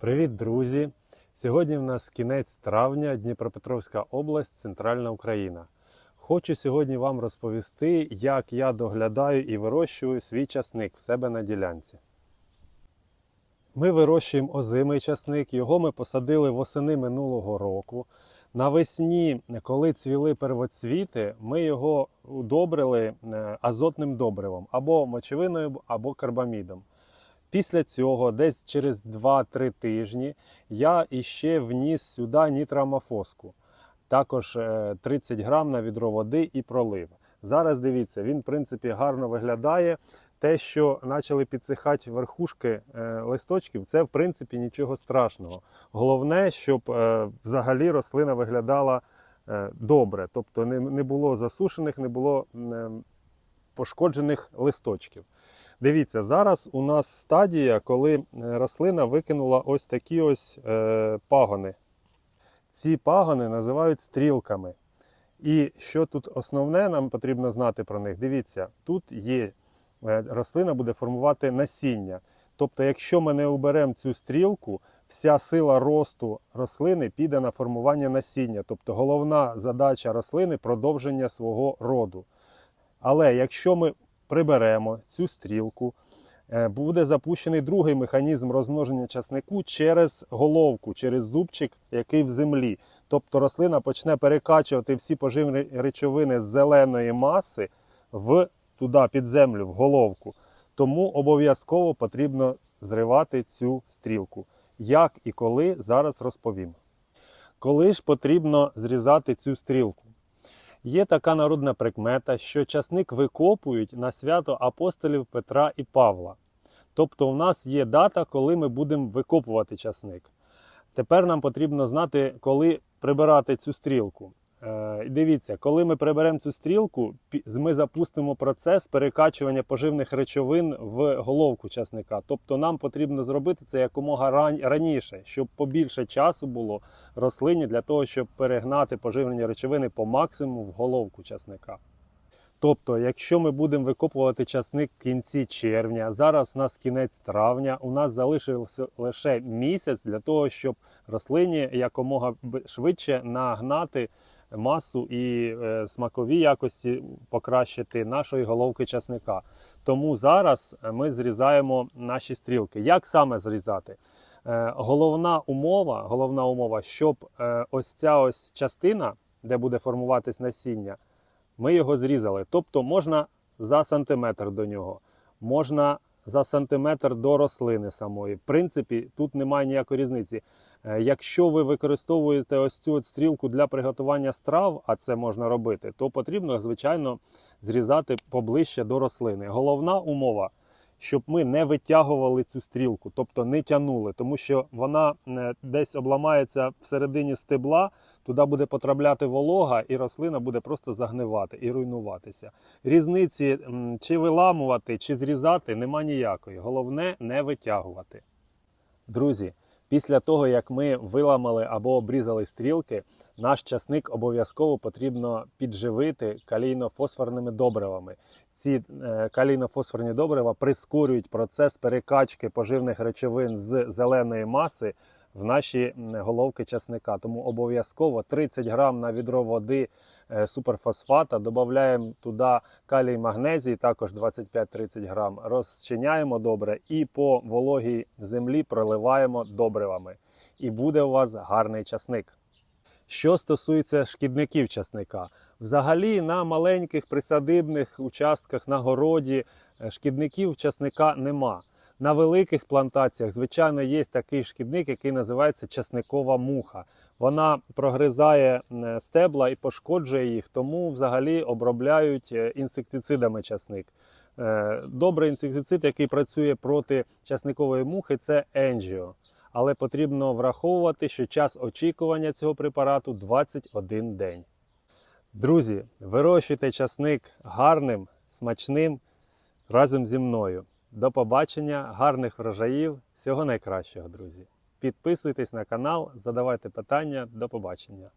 Привіт, друзі! Сьогодні в нас кінець травня, Дніпропетровська область, Центральна Україна. Хочу сьогодні вам розповісти, як я доглядаю і вирощую свій часник в себе на ділянці. Ми вирощуємо озимий часник, його ми посадили восени минулого року. Навесні, коли цвіли первоцвіти, ми його удобрили е, азотним добривом або мочевиною, або карбамідом. Після цього, десь через 2-3 тижні, я іще вніс сюди нітрамофоску. Також е, 30 грам на відро води і пролив. Зараз дивіться, він в принципі гарно виглядає. Те, що почали підсихати верхушки е, листочків, це в принципі нічого страшного. Головне, щоб е, взагалі рослина виглядала е, добре, тобто не, було засушених, не було е, пошкоджених листочків. Дивіться, зараз у нас стадія, коли е, рослина викинула ось такі ось е, пагони. Ці пагони називають стрілками. І що тут основне, нам потрібно знати про них. Дивіться, тут є е, рослина буде формувати насіння. Тобто, якщо ми не уберемо цю стрілку, вся сила росту рослини піде на формування насіння. Тобто головна задача рослини продовження свого роду. Але якщо ми приберемо цю стрілку, е, буде запущений другий механізм розмноження часнику через головку, через зубчик, який в землі. Тобто рослина почне перекачувати всі поживні речовини з зеленої маси в туди під землю, в головку. Тому обов'язково потрібно зривати цю стрілку. Як і коли зараз розповім. Коли ж потрібно зрізати цю стрілку? Є така народна прикмета, що часник викопують на свято апостолів Петра і Павла. Тобто, у нас є дата, коли ми будемо викопувати часник. Тепер нам потрібно знати, коли прибирати цю стрілку. Е, і дивіться, коли ми приберемо цю стрілку, ми запустимо процес перекачування поживних речовин в головку часника. Тобто нам потрібно зробити це якомога ран- раніше, щоб побільше часу було рослині для того, щоб перегнати поживні речовини по максимуму в головку часника. Тобто, якщо ми будемо викопувати часник в кінці червня, зараз у нас кінець травня, у нас залишився лише місяць для того, щоб рослині якомога швидше нагнати масу і е, смакові якості покращити нашої головки часника. Тому зараз ми зрізаємо наші стрілки. Як саме зрізати? Е, головна умова, головна умова, щоб е, ось ця ось частина, де буде формуватись насіння, ми його зрізали. Тобто можна за сантиметр до нього, можна за сантиметр до рослини самої. В принципі, тут немає ніякої різниці. Е, Якщо ви використовуєте ось цю от стрілку для приготування страв, а це можна робити, то потрібно, звичайно, зрізати поближче до рослини. Головна умова, щоб ми не витягували цю стрілку, тобто не тянули, тому що вона е, десь обламається всередині стебла, туди буде потрапляти волога, і рослина буде просто загнивати і руйнуватися. Різниці чи виламувати, чи зрізати нема ніякої. Головне не витягувати. Друзі, після того як ми виламали або обрізали стрілки, наш часник обов'язково потрібно підживити калійно-фосфорними добривами. Ці е, калійно-фосфорні добрива прискорюють процес перекачки поживних речовин з зеленої маси в наші головки часника. Тому обов'язково 30 грам на відро води е, суперфосфата, додаємо туди калій магнезій, також 25-30 грам, розчиняємо добре і по вологій землі проливаємо добривами. І буде у вас гарний часник. Що стосується шкідників часника, взагалі на маленьких присадибних участках на городі е, шкідників часника нема. На великих плантаціях, звичайно, є такий шкідник, який називається часникова муха. Вона прогризає стебла і пошкоджує їх, тому взагалі обробляють е, інсектицидами часник. Е, Добрий інсектицид, який працює проти часникової мухи, це енджіо. Але потрібно враховувати, що час очікування цього препарату 21 день. Друзі, вирощуйте часник гарним, смачним разом зі мною. До побачення, гарних врожаїв, всього найкращого, друзі. Підписуйтесь на канал, задавайте питання. До побачення.